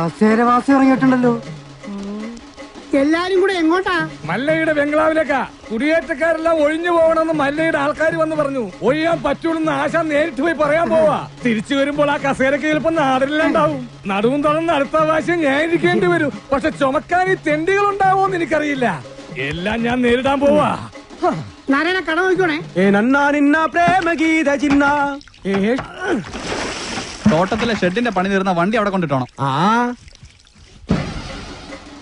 കസേരവാസം ഇറങ്ങിയിട്ടുണ്ടല്ലോ. എല്ലാരും കൂടെ എങ്ങോട്ടാ? മല്ലയുടെ ബംഗ്ലാവിലേക്കാ. കുടിയേറ്റക്കാരെല്ലാം ഒഴിഞ്ഞു പോകണമെന്ന് മല്ലയുടെ ആൾക്കാർ വന്ന് പറഞ്ഞു. ഒഴിയാൻ പറ്റൂലെന്ന് ആശ നേരിട്ട് പോയി പറയാൻ പോവാ. തിരിച്ചു വരുമ്പോൾ ആ കസേരക്ക് ചിലപ്പോ നാടില്ലാണ്ടാവും നടുവും തുറന്ന് അടുത്ത പ്രാവശ്യം ഞാൻ ഇരിക്കേണ്ടി വരും. പക്ഷെ ചുമക്കാൻ ഈ തെണ്ടികൾ ഉണ്ടാവുമെന്ന് എനിക്കറിയില്ല. എല്ലാം ഞാൻ നേരിടാൻ പോവാ. നാരായണ കട നോക്കണേ ഏ നന്നാ നിന്ന പ്രേമഗീത ചിന്ന. ഏ തോട്ടത്തിലെ ഷെഡിന്റെ പണി തീർന്ന വണ്ടി അവിടെ കൊണ്ടിട്ടോണം ആ.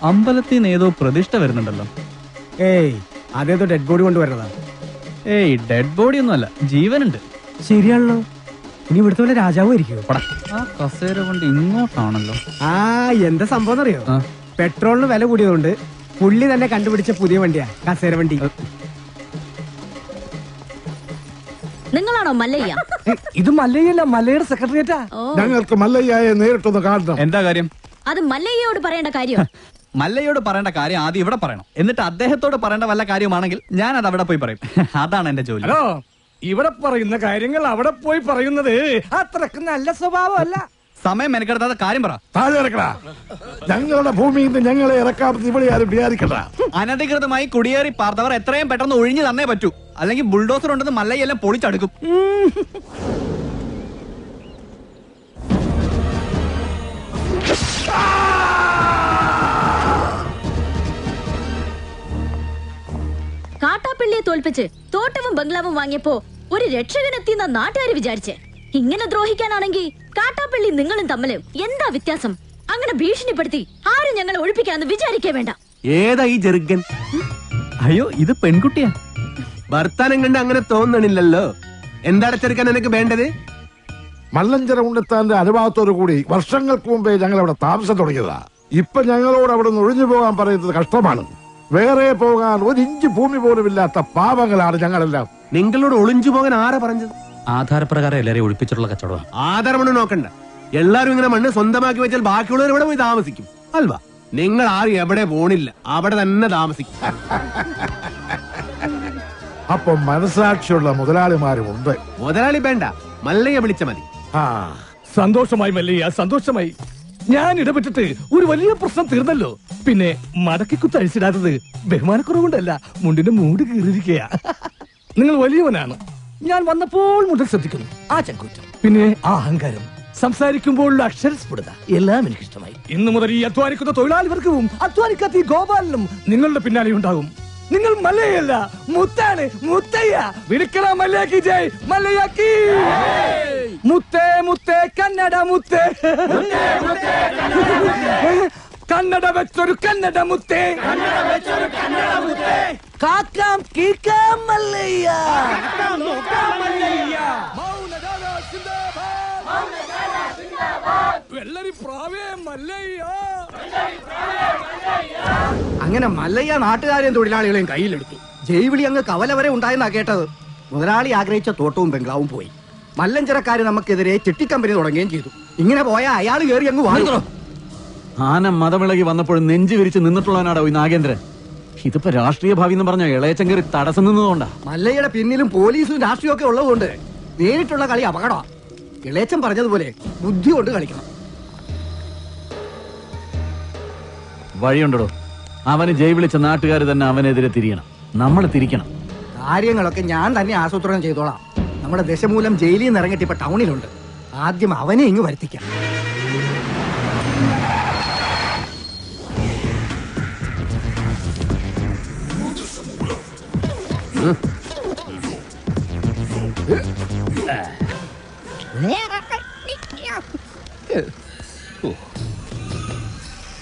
അമ്പലത്തിൽ നിന്ന് ഏതോ പ്രതിഷ്ഠ വരുന്നുണ്ടല്ലോ. ഏയ് അതേതോ ഡെഡ് ബോഡി കൊണ്ടുവരണതാ ഏയ് ഡെഡ് ബോഡി ഒന്നുമല്ല ജീവനുണ്ട്. ശരിയാണല്ലോ. ഇനി ഇവിടുത്തെ വല്ല രാജാവും ഇരിക്കുവോ പടാ, ആ കസേര കൊണ്ട് ഇങ്ങോട്ടാണല്ലോ. ആ എന്താ സംഭവം അറിയോ? ആ. പെട്രോളിന് വില കൂടിയതുകൊണ്ട് പുള്ളി തന്നെ കണ്ടുപിടിച്ച പുതിയ വണ്ടിയാ കസേര വണ്ടി. നിങ്ങളാണോ മല്ലയ്യ? ഇത് മല്ലയ്യല്ല മല്ലയുടെ സെക്രട്ടറിയേറ്റാ ഞങ്ങൾക്ക് മല്ലയ്യയെ നേരിട്ടൊന്ന് കാണണം. എന്താ കാര്യം? അത് മല്ലയ്യോട് പറയേണ്ട കാര്യം. മല്ലയോട് പറയേണ്ട കാര്യം ആദ്യം ഇവിടെ പറയണം. എന്നിട്ട് അദ്ദേഹത്തോട് പറയേണ്ട വല്ല കാര്യമാണെങ്കിൽ ഞാൻ അത് അവിടെ പോയി പറയും. അതാണ് എന്റെ ജോലി. ഹലോ ഇവിടെ പറയുന്ന കാര്യങ്ങൾ അവിടെ പോയി പറയുന്നത് അത്രയ്ക്ക് നല്ല സ്വഭാവമല്ല. സമയം മെനക്കെടുത്താത്ത കാര്യം പറ. താഴെ ഇറക്കടാ. ഞങ്ങളുടെ ഭൂമിയിൽ നിന്ന് ഞങ്ങളെ ഇറക്കാമെന്ന് ഇവിടെ ആരും വിചാരിക്കണ്ട. അനധികൃതമായി കുടിയേറി പാർത്തവർ എത്രയും പെട്ടെന്ന് ഒഴിഞ്ഞു തന്നേ പറ്റൂ. അല്ലെങ്കിൽ ബുൾഡോസർ ഉണ്ടെന്ന് മല്ലയെല്ലാം പൊളിച്ചടുക്കും. കാട്ടാപ്പള്ളിയെ തോൽപ്പിച്ച് തോട്ടവും ബംഗ്ലാവും വാങ്ങിയപ്പോ ഒരു രക്ഷകനെത്തിയെന്ന നാട്ടുകാർ വിചാരിച്ചേ. ഇങ്ങനെ ദ്രോഹിക്കാനാണെങ്കിൽ കാട്ടാപ്പള്ളി നിങ്ങളും തമ്മിൽ എന്താ വ്യത്യാസം? അങ്ങനെ ഭീഷണിപ്പെടുത്തി ആരും ഞങ്ങളെ ഒഴിപ്പിക്കാന്ന് വിചാരിക്കേ വേണ്ട. ഏതാ ഈ ജെറുഗൻ അയ്യോ ഇത് പെൺകുട്ടിയാ. വർത്താനം കണ്ട് അങ്ങനെ തോന്നണില്ലല്ലോ. എന്താണ് ചെറുക്കാൻ എനിക്ക് വേണ്ടത്? മല്ലഞ്ചര ഉണ്ണിത്താന്റെ അനുഭവത്തോടു കൂടി വർഷങ്ങൾക്ക് മുമ്പേ ഞങ്ങൾ അവിടെ താമസം തുടങ്ങിയതാ. ഇപ്പൊ ഞങ്ങളോട് അവിടെ നിന്ന് ഒഴിഞ്ഞു പോകാൻ പറയുന്നത് കഷ്ടമാണ്. വേറെ പോകാൻ ഒരു ഇഞ്ച് ഭൂമി പോലും ഇല്ലാത്ത പാപങ്ങളാണ് ഞങ്ങളെല്ലാം. നിങ്ങളോട് ഒളിഞ്ഞു പോകാൻ ആരാ പറഞ്ഞത്? ആധാരപ്രകാരം എല്ലാരെയും ഒഴിപ്പിച്ചിട്ടുള്ള കച്ചവടമാണ്. ആധാരമണ്ണ് നോക്കണ്ട. എല്ലാരും ഇങ്ങനെ മണ്ണ് സ്വന്തമാക്കി വെച്ചാൽ ബാക്കിയുള്ളവർ ഇവിടെ പോയി താമസിക്കും. അൽവാ നിങ്ങൾ ആരും എവിടെ പോണില്ല അവിടെ തന്നെ താമസിക്കും. അപ്പൊ മനസാക്ഷിയുള്ള മുതലാളിമാരും ഉണ്ട്. മുതലാളി വേണ്ട മല്ലയെ വിളിച്ച മതി. ആ സന്തോഷമായി മല്ലയ്യ സന്തോഷമായി. ഞാൻ ഇടപെട്ടിട്ട് ഒരു വലിയ പ്രശ്നം തീർന്നല്ലോ. പിന്നെ മടക്കി കുത്തഴിച്ചിടാത്തത് ബഹുമാനക്കുറവുകൊണ്ടല്ല മുണ്ടിന്റെ മൂട് കീറിയിരിക്കുക നിങ്ങൾ വലിയവനാണ്. ഞാൻ വന്നപ്പോൾ മുതൽ ശ്രദ്ധിക്കുന്നു. ആ ചങ്കൂറ്റം പിന്നെ ആ അഹങ്കാരം. സംസാരിക്കുമ്പോഴുള്ള അക്ഷരസ്ഫുടത എല്ലാം എനിക്ക് ഇഷ്ടമായി ഇന്നു മുതൽ ഈ അധ്വാനിക്കുന്ന തൊഴിലാളി വർഗവും അധ്വാനിക്കാത്ത ഈ ഗോപാലനും നിങ്ങളുടെ പിന്നാലെ ഉണ്ടാകും. നിങ്ങൾ മല്ലയല്ല മുത്താണ് മുത്തയ്യ. വിളിക്കണ മല്ലയാക്കി ജയ് മല്ലയാക്കി മുത്തേ മുത്തേ കന്നഡ മുത്തേ. കന്നഡ വെച്ചൊരു കന്നഡ മുത്തേ. കാക്കാം കീക്കാം മല്ലയ്യ. വെള്ളരി പ്രാവേ മല്ലയ്യ. അങ്ങനെ മല്ലയ്യ നാട്ടുകാരെയും തൊഴിലാളികളെയും കയ്യിലെടുത്തു. ജൈവിളി അങ്ങ് കവല വരെ ഉണ്ടായെന്നാ കേട്ടത്. മുതലാളി ആഗ്രഹിച്ച തോട്ടവും ബംഗ്ലാവും പോയി. മല്ലഞ്ചരക്കാര് നമുക്കെതിരെ ചിട്ടിക്കമ്പനി തുടങ്ങുകയും ചെയ്തു. ഇങ്ങനെ പോയ അയാൾ കയറി അങ്ങ് വാങ്ങുന്നു ആന മതമിളകി വന്നപ്പോഴും നെഞ്ചു വിരിച്ച് നിന്നിട്ടുള്ളവനാടോ ഈ നാഗേന്ദ്രൻ? ഇതിപ്പോ രാഷ്ട്രീയ ഭാവി എന്ന് പറഞ്ഞ ഇളയച്ചൻ കയറി തടസ്സം നിന്നതുകൊണ്ടാ. മല്ലയ്യയുടെ പിന്നിലും പോലീസും രാഷ്ട്രീയം ഒക്കെ ഉള്ളതുകൊണ്ട് നേരിട്ടുള്ള കളി അപകടമാണ് ഇളയച്ചൻ പറഞ്ഞതുപോലെ ബുദ്ധി കൊണ്ട് കളിക്കണം. വഴിയുണ്ടോ അവന് ജയ് വിളിച്ച നാട്ടുകാർ തന്നെ അവനെതിരെ തിരിയണം. നമ്മൾ തിരിക്കണം. കാര്യങ്ങളൊക്കെ ഞാൻ തന്നെ ആസൂത്രണം ചെയ്തോളാം. നമ്മുടെ ദശമൂലം ജയിലിൽ നിന്ന് ഇറങ്ങിയിട്ട് ഇപ്പൊ ടൗണിലുണ്ട്. ആദ്യം അവനെ ഇങ്ങ് വരുത്തിക്കാം.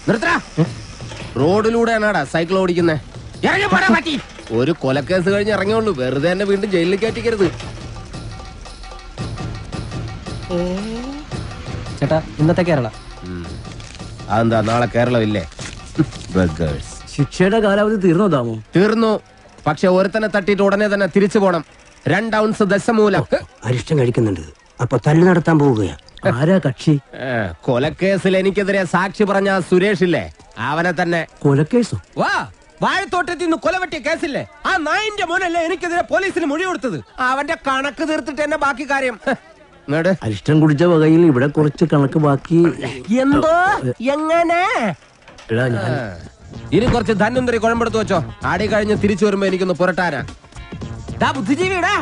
നിർത്തടാ. റോഡിലൂടെയാണാടാ സൈക്കിൾ ഓടിക്കുന്നേ. ഒരു കൊലക്കേസ് കഴിഞ്ഞ് ഇറങ്ങിയുള്ളൂ. വെറുതെ എന്നെ വീണ്ടും ജയിലിൽ കയറ്റിക്കരുത്. ചേട്ടാ ഇന്നത്തെ കേരള. അതെന്താ നാളെ കേരളം ഇല്ലേ ശിക്ഷയുടെ കാലാവധി തീർന്നോ താമോ തീർന്നു. പക്ഷെ ഒരുത്തനെ തട്ടിയിട്ട് ഉടനെ തന്നെ തിരിച്ചു പോണം. രണ്ട് ഔൺസ് ദശമൂലം. അരിഷ്ടം കഴിക്കുന്നുണ്ട്. അപ്പൊ തല്ലു നടത്താൻ പോവുകയാ. ആരാ കക്ഷി? ഏ, കൊലക്കേസിൽ എനിക്കെതിരെ സാക്ഷി പറഞ്ഞ ആ സുരേഷ് ഇല്ലേ? അവനെ തന്നെ. കൊലക്കേസോ? വാ വാഴത്തോട്ടത്തിൽ നിന്ന് കൊലവെട്ടിയ കേസില്ലേ? ആ നായിന്റെ മോനല്ലേ എനിക്കെതിരെ പോലീസിന് മൊഴി കൊടുത്തത്? അവന്റെ കണക്ക് തീർത്തിട്ട് എന്നെ ബാക്കി കാര്യം. ഹ്. അരിഷ്ടം കുടിച്ച വകയിൽ ഇവിടെ കുറച്ച് കണക്ക് ബാക്കി. എന്തോ? എങ്ങനെ? എടാ ഞാൻ ഇനി കുറച്ച് ധന്വന്തരി കുഴമ്പെടുത്ത് വെച്ചോ. ആടി കഴിഞ്ഞ് തിരിച്ചു വരുമ്പോ എനിക്കൊന്ന് പുരട്ടാനാ. ഡാ ബുദ്ധിജീവിടാ.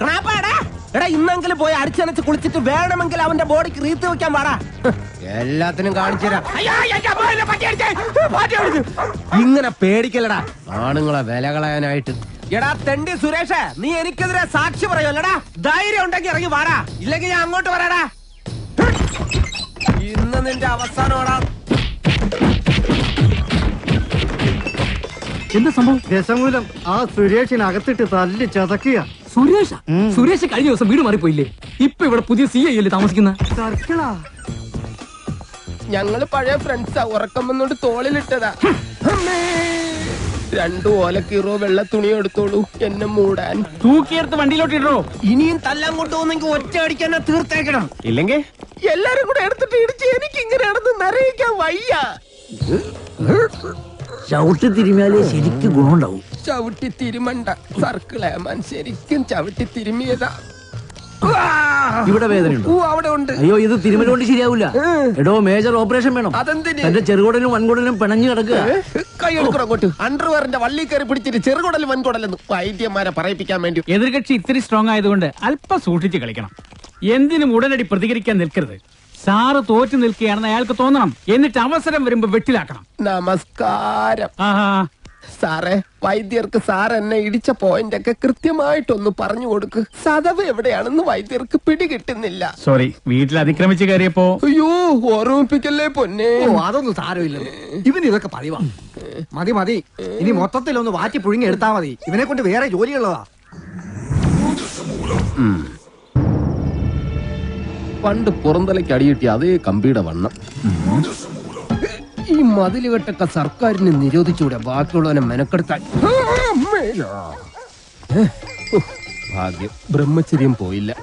കണാപ്പാടാ എടാ ഇന്നെങ്കിലും പോയി അടിച്ചനച്ച് കുളിച്ചിട്ട് വേണമെങ്കിൽ അവന്റെ ബോഡിക്ക് റീത്ത് വെക്കാൻ പാടാ എല്ലാത്തിനും കാണിച്ചു തരാം. ഇങ്ങനെ പേടിക്കലടാ ആണുങ്ങളെ വില കളയാനായിട്ട്. എടാ തെണ്ടി സുരേഷ് നീ എനിക്കെതിരെ സാക്ഷി പറയുമല്ലടാ ധൈര്യം ഉണ്ടെങ്കിൽ ഇറങ്ങി വാടാ. ഇല്ലെങ്കിൽ ഞാൻ അങ്ങോട്ട് വരാടാ. ഇന്ന് നിന്റെ അവസാനമാടാ. എന്താ സംഭവം? രസമൂലം ആ സുരേഷിനകത്തിട്ട് തല്ലി ചതക്കുക. സുരേഷ? സുരേഷ് കഴിഞ്ഞ ദിവസം വീട് മാറിപ്പോയില്ലേ? ഇപ്പൊ ഇവിടെ പുതിയ സി ഐ അല്ലേ താമസിക്കുന്ന? സർക്കിളാ. ഞങ്ങൾ പഴയ ഫ്രണ്ട്സാ. ഉറക്കം വന്നോണ്ട് തോളിലിട്ടതാ. രണ്ടു രണ്ടു ഓലക്കീറോ വെള്ള തുണി എടുത്തോളൂ. എന്നെ മൂടാൻ. തൂക്കിയെടുത്ത് വണ്ടിയിലോട്ട് ഇടണോ? ഇനിയും തല്ലാൻ കൊണ്ടുപോകുന്നെങ്കിൽ ഒറ്റ അടിക്കാൻ തീർത്തേക്കണം. ഇല്ലെങ്കിൽ? എല്ലാരും കൂടെ എടുത്തിട്ട് ഇടിച്ച് എനിക്ക് ഇങ്ങനെ നടന്ന് നിറയിക്കാൻ വയ്യ. ചവിട്ടി തിരുമിയാലേ ശരിക്കും ഗുണമുണ്ടാവും. ചവിട്ടി തിരുമണ്ട. സർക്കിളേമാൻ ശരിക്കും ചവിട്ടി തിരുമിയതാ. ഇവിടെ വേദനയുണ്ട്? ഊ, അവിടെ ഉണ്ട്. അയ്യോ ഇത് തിരുമല കൊണ്ട് ശരിയാവില്ല എടോ മേജർ ഓപ്പറേഷൻ വേണം. അതെന്തിന്? തന്റെ ചെറുകുടലും വൻകുടലും പിണഞ്ഞു കിടക്കുക. കൈ എടുക്കണം അങ്ങോട്ട്. അണ്ടർവെയറിന്റെ വള്ളി കയറി പിടിച്ചിട്ട് ചെറുകുടലും വൻകുടലെന്ന് വൈദ്യന്മാരെ പറയിപ്പിക്കാൻ വേണ്ടി. എതിർകക്ഷി ഇത്തിരി സ്ട്രോങ് ആയതുകൊണ്ട് അല്പം സൂക്ഷിച്ച് കളിക്കണം. എന്തിനും ഉടനടി പ്രതികരിക്കാൻ നിൽക്കരുത്. സാറ് തോറ്റു നിൽക്കുകയാണെന്ന് അയാൾക്ക് തോന്നണം. എന്നിട്ട് അവസരം വരുമ്പോ വെട്ടിലാക്കണം. നമസ്കാരം. ആഹാ. സാറേ വൈദ്യർക്ക് സാർ എന്നെ ഇടിച്ച പോയിന്റ് ഒക്കെ കൃത്യമായിട്ടൊന്ന് പറഞ്ഞു കൊടുക്ക്. സദവ് എവിടെയാണെന്ന് വൈദ്യർക്ക് പിടികിട്ടുന്നില്ല. സോറി വീട്ടിൽ അതിക്രമിച്ച് കയറിയപ്പോ? അയ്യോ ഓർമ്മിപ്പിക്കല്ലേ പൊന്നെ? ഓ അതൊന്നും സാരമില്ല ഇവന് ഇതൊക്കെ പറയുവാ മതി മതി. ഇനി മൊത്തത്തിലൊന്ന് വാറ്റി പുഴുങ്ങി എടുത്താ മതി. ഇവനെ കൊണ്ട് വേറെ ജോലിയുള്ളതാ. പണ്ട് പുറന്തലയ്ക്ക് അടിയിട്ടിയ അതേ കമ്പിയുടെ വണ്ണം. ഈ മതിലുകെട്ടൊക്കെ സർക്കാരിന് നിരോധിച്ചൂടെ ബാക്കിയുള്ളവനെ മെനക്കെടുത്താൻ. ഭാഗ്യം. ബ്രഹ്മചര്യം പോയില്ല.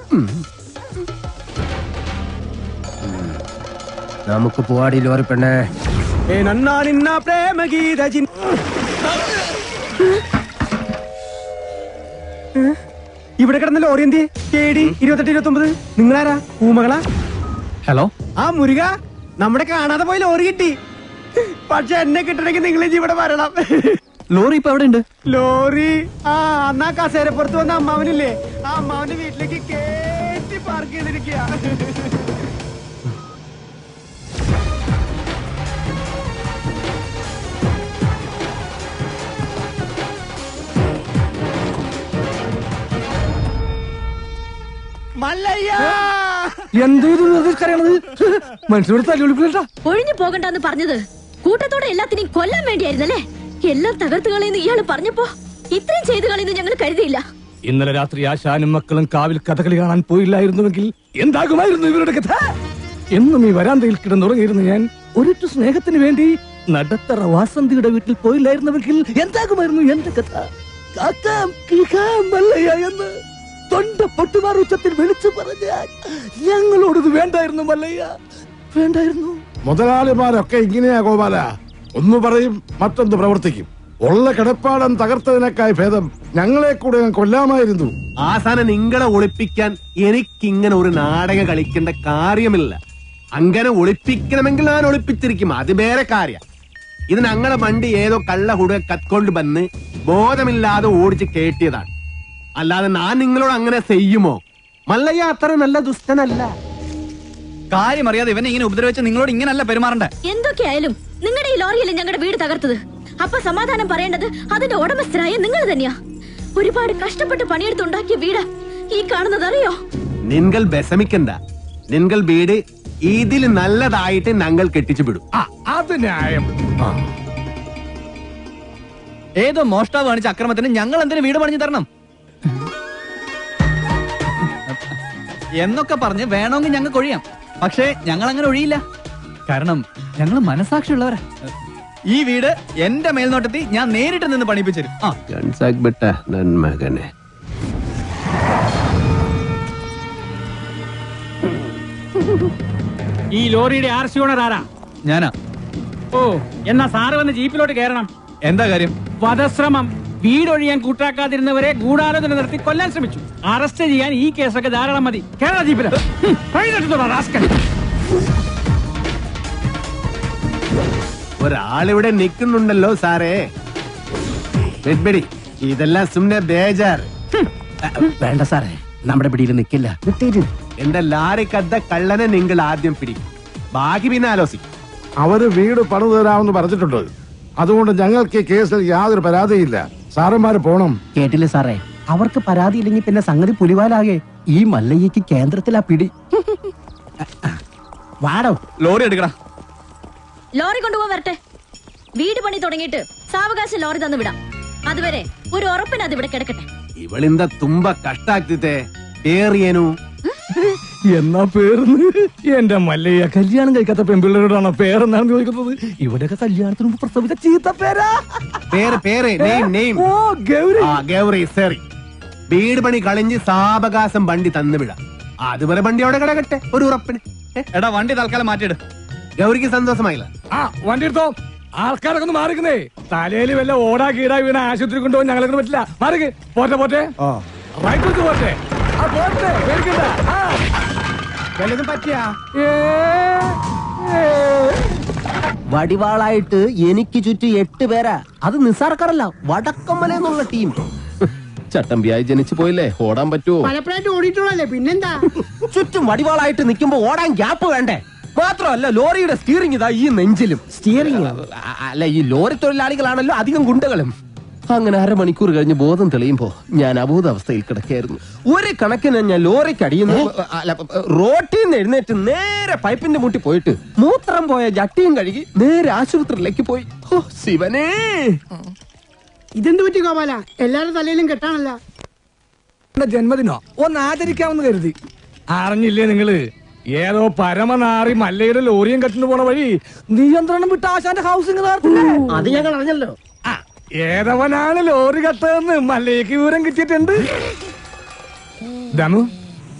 നമുക്ക് പോവാടി ലോറി പെണ്ണേ. ഇവിടെ കിടന്ന ലോറി എന്തി ഇരുപത്തെട്ട് ഇരുപത്തി ഒമ്പത് നിങ്ങളാരാ? പൂമകളാ ഹലോ ആ മുരുക. നമ്മുടെ കാണാതെ പോയി ലോറി കിട്ടി. പക്ഷെ എന്നെ കിട്ടണമെങ്കിൽ നിങ്ങൾ ഇവിടെ വരണം. ലോറി ഇപ്പൊ എവിടെ ഉണ്ട് ലോറി. ആ അന്നാ കസേരപ്പുറത്ത് വന്ന അമ്മാവനില്ലേ? ആ അമ്മാവന്റെ വീട്ടിലേക്ക് കേറ്റി പാർക്ക് ചെയ്തിരിക്കുക എന്തോ മനുഷ്യനോട് ഒഴിഞ്ഞു പോകണ്ടെന്ന് പറഞ്ഞത് കൂട്ടത്തോടെ എല്ലാത്തിനെയും കൊല്ലാൻ വേണ്ടിയായിരുന്നല്ലേ? എല്ലാം തകർത്ത് കളയുന്നു ഇയാൾ പറഞ്ഞപ്പോ ഇത്രയും ചെയ്തു കളയുന്നു ഞങ്ങൾ കരുതിയില്ല. ഇന്നലെ രാത്രി ആശാനും മക്കളും കാവിൽ കഥകളി കാണാൻ പോയില്ലായിരുന്നുവെങ്കിൽ എന്താകുമായിരുന്നു ഇവരുടെ കഥ? എന്നും ഈ വരാന്തയിൽ കിടന്നുറങ്ങിയിരുന്നു ഞാൻ ഒരിറ്റു സ്നേഹത്തിന് വേണ്ടി നടത്തറ വാസന്തിയുടെ വീട്ടിൽ പോയില്ലായിരുന്നുവെങ്കിൽ എന്താകുമായിരുന്നു എന്റെ കഥ? എന്ന്. തൊണ്ട പൊട്ടുമാർ ഉച്ചത്തിൽ വിളിച്ചു പറഞ്ഞാൽ ഞങ്ങളോടത് വേണ്ടായിരുന്നു മല്ലയ്യ. വേണ്ടായിരുന്നു. മുതലാളിമാരൊക്കെ ഇങ്ങനെയാ ഗോപാല. ഒന്ന് പറയും മറ്റൊന്ന് പ്രവർത്തിക്കും. ഉള്ള കിടപ്പാടം തകർത്തതിനേക്കായി ഭേദം ഞങ്ങളെ കൂടെ കൊല്ലാമായിരുന്നു. ആസാനം നിങ്ങളെ ഒളിപ്പിക്കാൻ എനിക്കിങ്ങനെ ഒരു നാടകം കളിക്കേണ്ട കാര്യമില്ല. അങ്ങനെ ഒളിപ്പിക്കണമെങ്കിൽ ഞാൻ ഒളിപ്പിച്ചിരിക്കും. അത് വേറെ കാര്യം. ഇത് ഞങ്ങളെ വണ്ടി ഏതോ കള്ള ഹുട കത്കൊണ്ട് വന്ന് ബോധമില്ലാതെ ഓടിച്ച് കേട്ടിയതാണ് അല്ലാതെ ഞാൻ നിങ്ങളോട് അങ്ങനെ ചെയ്യുമോ? മല്ലയ്യ അത്ര നല്ല ദുഷ്ടനല്ല. കാര്യം അറിയാതെ ഇവനെ ഇങ്ങനെ ഉപദ്രവിച്ച് നിങ്ങളോട് ഇങ്ങനല്ല പെരുമാറണ്ടേ? എന്തൊക്കെയായാലും നിങ്ങളുടെ ഈ ലോറിയല്ലേ ഞങ്ങളുടെ വീട് തകർത്തത്? അപ്പൊ സമാധാനം പറയേണ്ടത് അതിന്റെ ഉടമസ്ഥരായ നിങ്ങൾ തന്നെയാ. ഒരുപാട് കഷ്ടപ്പെട്ട് പണിയെടുത്തുണ്ടാക്കിയ വീട്. ഈ കാണുന്നത് അറിയോ നിങ്ങൾ വിഷമിക്കണ്ട. നിങ്ങൾ വീട് ഇതിൽ നല്ലതായിട്ട് ഞങ്ങൾ കെട്ടിച്ചു വിടും. ആ, അത് ന്യായം. ഏതോ മോഷ്ടാവ് കാണിച്ച അക്രമത്തിന് ഞങ്ങൾ എന്തിനു വീട് പണിഞ്ഞു തരണം? എന്നൊക്കെ പറഞ്ഞ് വേണമെങ്കിൽ ഞങ്ങൾക്ക് ഒഴിയാം പക്ഷേ ഞങ്ങൾ അങ്ങനെ ഒഴിയില്ല. കാരണം ഞങ്ങൾ മനസാക്ഷിയുള്ളവരാ ഈ വീട് എന്റെ മേൽനോട്ടത്തിൽ ഞാൻ നേരിട്ട് നിന്ന് പണിപ്പിച്ചു ആ. ഗൺസാക്ബെട്ട നന്മകനെ ഈ ലോറിയുടെ ആർ സി ഓണർ ആരാ? ഞാനാ. ഓ എന്നാ സാറ് വന്ന് ജീപ്പിലോട്ട് കയറണം. എന്താ കാര്യം? വധശ്രമം. വീടൊഴിയാൻ കൂട്ടാക്കാതിരുന്നവരെ ഗൂഢാലോചന നടത്തി കൊല്ലാൻ ശ്രമിച്ചു. അറസ്റ്റ് ചെയ്യാൻ ഈ കേസൊക്കെ ധാരാളം മതി. കേരള ജീപ്പിൽ. ഒരാളിവിടെ നിൽക്കുന്നുണ്ടല്ലോ സാറേ. വെഡ്ബിടി ഇതെല്ലാം സുമ്നെ ബേജാർ. വേണ്ട സാറേ നമ്മുടെ പിടിയിൽ നിൽക്കില്ല. എന്റെ ലാറിക്കദ്ദ കള്ളനെ നിങ്ങൾ ആദ്യം പിടിക്കും. ബാക്കി പിന്നെ ആലോചിക്കും. അവർ വീട് പണിതു തരാമെന്ന് പറഞ്ഞിട്ടുണ്ട്. അതുകൊണ്ട് ഞങ്ങൾക്ക് ഈ കേസിൽ യാതൊരു പരാതിയില്ല സാറന്മാര് പോണം. കേട്ടില്ല സാറേ? അവർക്ക് പരാതി ഇല്ലെങ്കിൽ പിന്നെ സംഗതി പുലിവാലാകെ. ഈ മല്ലയ്യക്ക് കേന്ദ്രത്തിലാ പിടി. വാടോ. ലോറി എടുക്കണ ലോറി കൊണ്ടുപോകാൻ വരട്ടെ. വീട് പണി തുടങ്ങിയിട്ട് സാവകാശം ലോറി തന്നു വിടാം. അതുവരെ ഒരു ഉറപ്പിന് അത് ഇവിടെ കിടക്കട്ടെ. ഇവളിന്ത തുമ്പ കഷ്ടാക്തിത്തെ ഏറിയനു എന്നാ പേർന്ന്? എന്റെ മല്ലയ്യ കല്യാണം കഴിക്കാത്ത പെൺപിള്ളേരോടാണോ പേരെന്നാണ് ചോദിക്കുന്നത്? ഇവിടെയൊക്കെ കല്യാണത്തിന് മുമ്പ് പ്രസവിച്ച ചീത്ത പേരാ. പേര് പേര് നെയിം നെയിം ഓ ഗൗരി. ആ ഗൗരി സറി വീട് പണി കളിഞ്ഞ് സാവകാശം വണ്ടി തന്നു വിട. അതുവരെ വണ്ടി അവിടെ കിടക്കട്ടെ ഒരു ഉറപ്പിന്. ഏ? എടാ വണ്ടി തൽക്കാലം മാറ്റിയിട്. ഗൗരിക്ക് സന്തോഷമായില്ല. ആ വണ്ടി എടുത്തോ. ആൾക്കാരൊക്കെ ഒന്ന് മാറിക്കുന്നേ. തലയിൽ വല്ല ഓടാ കീടാ വീണ ആശുപത്രി കൊണ്ടുപോകാൻ ഞങ്ങളെ പറ്റില്ല. മാറിക്ക്. പോട്ടെ പോട്ടെ. റൈറ്റ് പോട്ടെ. ആ പോട്ടെ. പേടിക്കണ്ട. ആ. വല്ലതും പറ്റിയാ. വടിവാളായിട്ട് എനിക്ക് ചുറ്റി എട്ട് പേരാ. അത് നിസ്സാർക്കാരല്ല വടക്കമ്മല എന്നുള്ള ടീം ചട്ടമ്പിയായി ജനിച്ചു പോയില്ലേ? ഓടാൻ പറ്റുമോ പലപ്പോഴായിട്ട് ഓടിയിട്ടുള്ളല്ലേ പിന്നെന്താ? ചുറ്റും വടിവാളായിട്ട് നിൽക്കുമ്പോ ഓടാൻ ഗ്യാപ്പ് വേണ്ടേ? മാത്രമല്ല ലോറിയുടെ സ്റ്റിയറിംഗ് ഇതാ ഈ നെഞ്ചിലും. സ്റ്റിയറിംഗ് അല്ല ഈ ലോറി തൊഴിലാളികളാണല്ലോ അധികം ഗുണ്ടകളും. അങ്ങനെ അരമണിക്കൂർ കഴിഞ്ഞ് ബോധം തെളിയുമ്പോ ഞാൻ അബോധാവസ്ഥയിൽ കിടക്കായിരുന്നു ഒരു കണക്കിന് ഞാൻ ലോറിക്ക് അടിയുന്നു അല്ല റോട്ടിൽ നിന്ന് എഴുന്നേറ്റ് നേരെ പൈപ്പിന്റെ മുട്ടി പോയിട്ട് മൂത്രം പോയ ജട്ടിയും കഴുകി നേരെ ആശുപത്രിയിലേക്ക് പോയി. ഓ ശിവനേ! ഇതെന്ത് പറ്റി ഗോപാല? എല്ലാരുടെ തലയിലും കെട്ടാണല്ല. എന്റെ ജന്മദിനോ? ഒന്ന് ആചരിക്കാമെന്ന് കരുതി. അറിഞ്ഞില്ലേ നിങ്ങൾ? ഏതോ പരമനാറി മല്ലയുടെ ലോറിയും കെട്ടിന് പോണ വഴി നിയന്ത്രണം വിട്ട് ആശാന്റെ ഹൗസിംഗ് അത് ഞങ്ങൾ അറിഞ്ഞല്ലോ. ഏതവനാണ് ലോറി കത്തതെന്ന് മല്ലേക്ക് വിവരം കിട്ടിയിട്ടുണ്ട്? ദമു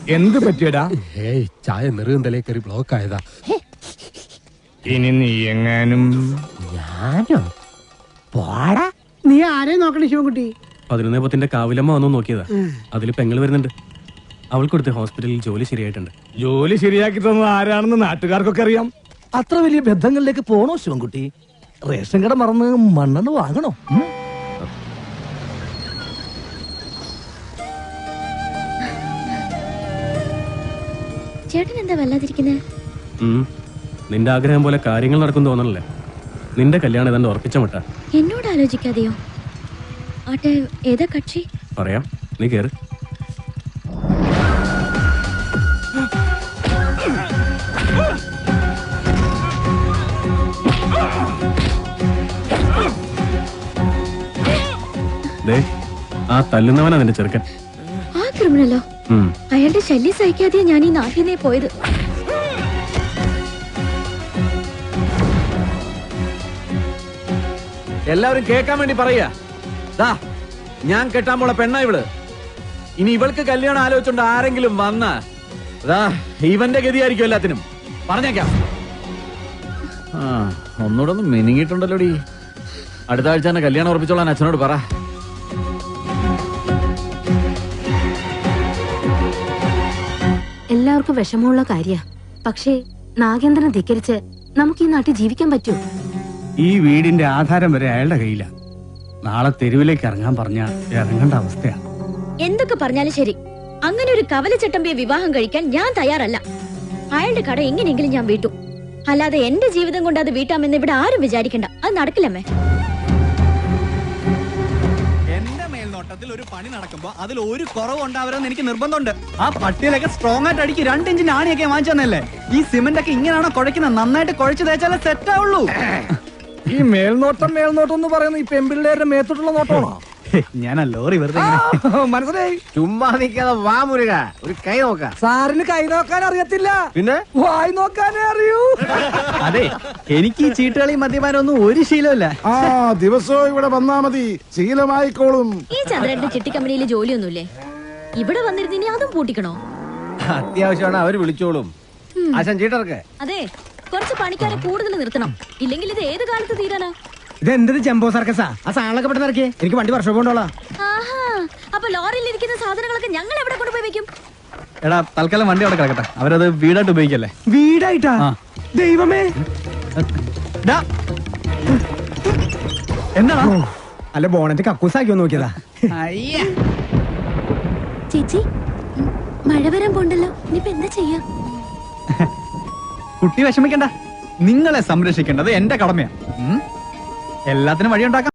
എന്ത് പറ്റിയടാ? ഏയ് ചായ നെറുകന്തലേ കയറി ബ്ലോക്ക് ആയതാ. ഇനി നീ എങ്ങാനും ഞാനോ? പോടാ. നീ ആരെയും നോക്കണേ ശിവൻകുട്ടി. പതിനൊന്നേ പത്തിന്റെ കാവിലമ്മ വന്നു നോക്കിയതാ. അതിൽ പെങ്ങൾ വരുന്നുണ്ട്. അവൾക്ക് കൊടുത്ത് ഹോസ്പിറ്റലിൽ ജോലി ശരിയായിട്ടുണ്ട്. ജോലി ശരിയാക്കി തന്നത് ആരാണെന്ന് നാട്ടുകാർക്കൊക്കെ അറിയാം. അത്ര വലിയ ബന്ധങ്ങളിലേക്ക് പോണോ ശിവൻകുട്ടി? റേഷൻ കട മറന്ന് മണ്ണെണ്ണ വാങ്ങണോ? ചേട്ടൻ എന്താ വല്ലാതിരിക്കുന്നേ? നിന്റെ ആഗ്രഹം പോലെ കാര്യങ്ങൾ നടക്കും തോന്നണല്ലേ? നിന്റെ കല്യാണം ഏതാണ്ട് ഉറപ്പിച്ച മട്ട. എന്നോട് ആലോചിക്കാതെയോ? ആട്ടെ ഏതാ കക്ഷി? പറയാം. നീ കേറ്. ആ തല്ലുന്നവനാ നിന്റെ ചെറുക്കൻ. ആ ക്രിമിനലോ. അയാളുടെ ശല്യം സഹിക്കാതെ ഞാൻ ഈ നാട്ടിൽ നിന്നേ പോയത്. എല്ലാവരും കേൾക്കാൻ വേണ്ടി പറയാ ദാ ഞാൻ കെട്ടാൻ പോണ പെണ്ണ ഇവൾ. ഇനി ഇവൾക്ക് കല്യാണം ആലോചിച്ചോണ്ട് ആരെങ്കിലും വന്ന ദാ ഇവന്റെ ഗതിയായിരിക്കും എല്ലാത്തിനും. പറഞ്ഞേക്കാം. ആ ഒന്നുകൂടെ ഒന്ന് മിനുങ്ങിയിട്ടുണ്ടല്ലോടി. അടുത്ത ആഴ്ച തന്നെ കല്യാണം ഉറപ്പിച്ചോളാൻ അച്ഛനോട് പറ. എല്ലാവർക്കും വിഷമമുള്ള കാര്യ. പക്ഷേ നാഗേന്ദ്രനെ ധിക്കരിച്ച് നമുക്ക് ഈ നാട്ടിൽ ജീവിക്കാൻ പറ്റൂ. ഈ വീടിന്റെ ആധാരം വരെ അയാളുടെ കയ്യില. നാളെ തെരുവിലേക്ക് ഇറങ്ങാൻ പറഞ്ഞ ഇറങ്ങേണ്ട അവസ്ഥയാ. എന്തൊക്കെ പറഞ്ഞാലും ശരി. അങ്ങനെ ഒരു കവലച്ചട്ടമ്പിയെ വിവാഹം കഴിക്കാൻ ഞാൻ തയ്യാറല്ല. അയാളുടെ കട എങ്ങനെയെങ്കിലും ഞാൻ വീട്ടു. അല്ലാതെ എന്റെ ജീവിതം കൊണ്ട് അത് വീട്ടാമെന്ന് ഇവിടെ ആരും വിചാരിക്കണ്ട. അത് നടക്കില്ലമ്മേ. മേൽനോട്ടത്തിൽ ഒരു പണി നടക്കുമ്പോ അതിൽ ഒരു കുറവ് ഉണ്ടാവരുതെന്ന് എനിക്ക് നിർബന്ധമുണ്ട്. ആ പട്ടിയിലൊക്കെ സ്ട്രോങ് ആയിട്ട് അടിക്ക്. രണ്ട് ഇഞ്ചിന് ആണിയൊക്കെ വാങ്ങിച്ചതന്നല്ലേ ഈ സിമന്റ് ഒക്കെ ഇങ്ങനെയാണോ കുഴക്കുന്നത് നന്നായിട്ട് കുഴച്ച് തേച്ചാലേ സെറ്റ് ആവുള്ളൂ. ഈ മേൽനോട്ടം മേൽനോട്ടം എന്ന് പറയുന്നത് ഈ പെമ്പിള്ളേരുടെ മേത്തോട്ടുള്ള നോട്ടമാണോ? ഞാൻ ലോറി വെറുതെ മനസ്സിലായി. ചുമ്മാ നിൽക്കാതെ വാ മുരുക. ഒരു കൈ നോക്ക. സാറിന് കൈ നോക്കാൻ അറിയത്തില്ല. പിന്നെ? വായി നോക്കാനേ അറിയൂ. അതെ എനിക്ക് ഈ ചീട്ടുകളി മദ്യപാനം ഒന്നും ഒരു ശീലമല്ല ആ ദിവസവും ഇവിടെ വന്നാ മതി. ശീലമായിക്കോളും. ഈ ചന്ദ്രന്റെ ചിട്ടിക്കമ്പനിയിൽ ജോലിയൊന്നുമില്ലേ? ഇവിടെ വന്നിരുന്നിനി അതും പൂട്ടിക്കണോ? അത്യാവശ്യമാണ് അവർ വിളിച്ചോളും. ആശാൻ ചീട്ടർക്ക് അതെ കുറച്ച് പണിക്കാരെ കൂടുതൽ നിർത്തണം. ഇല്ലെങ്കിൽ ഇത് ഏത് കാലത്ത് തീരാനാ? ഇത് എന്തത് ജംബോ സർക്കസാ? ആ സാധനങ്ങളൊക്കെ പെട്ടെന്ന് ഇറക്കിയേ എനിക്ക് വണ്ടി വർഷം കൊണ്ടോളാം ആഹാ അപ്പൊ ലോറിയിൽ ഇരിക്കുന്ന സാധനങ്ങളൊക്കെ ഞങ്ങൾ എവിടെ കൊണ്ടുപോയി വെക്കും? എടാ തൽക്കാലം വണ്ടി അവിടെ കിടക്കട്ടെ. അവരത് വീടായിട്ട് ഉപയോഗിക്കല്ലേ? വീടായിട്ടാ. ദൈവമേ. എന്താ അല്ല ബോണറ്റ് കക്കൂസാക്കിയോ നോക്കിയതാ. ചേച്ചി മഴ വരാൻ പോണ്ടല്ലോ. ഇനിയിപ്പോ എന്താ ചെയ്യാ? കുട്ടി വിഷമിക്കണ്ട. നിങ്ങളെ സംരക്ഷിക്കേണ്ടത് എന്റെ കടമയാണ്? എല്ലാത്തിനും വഴിയുണ്ടാക്കാം.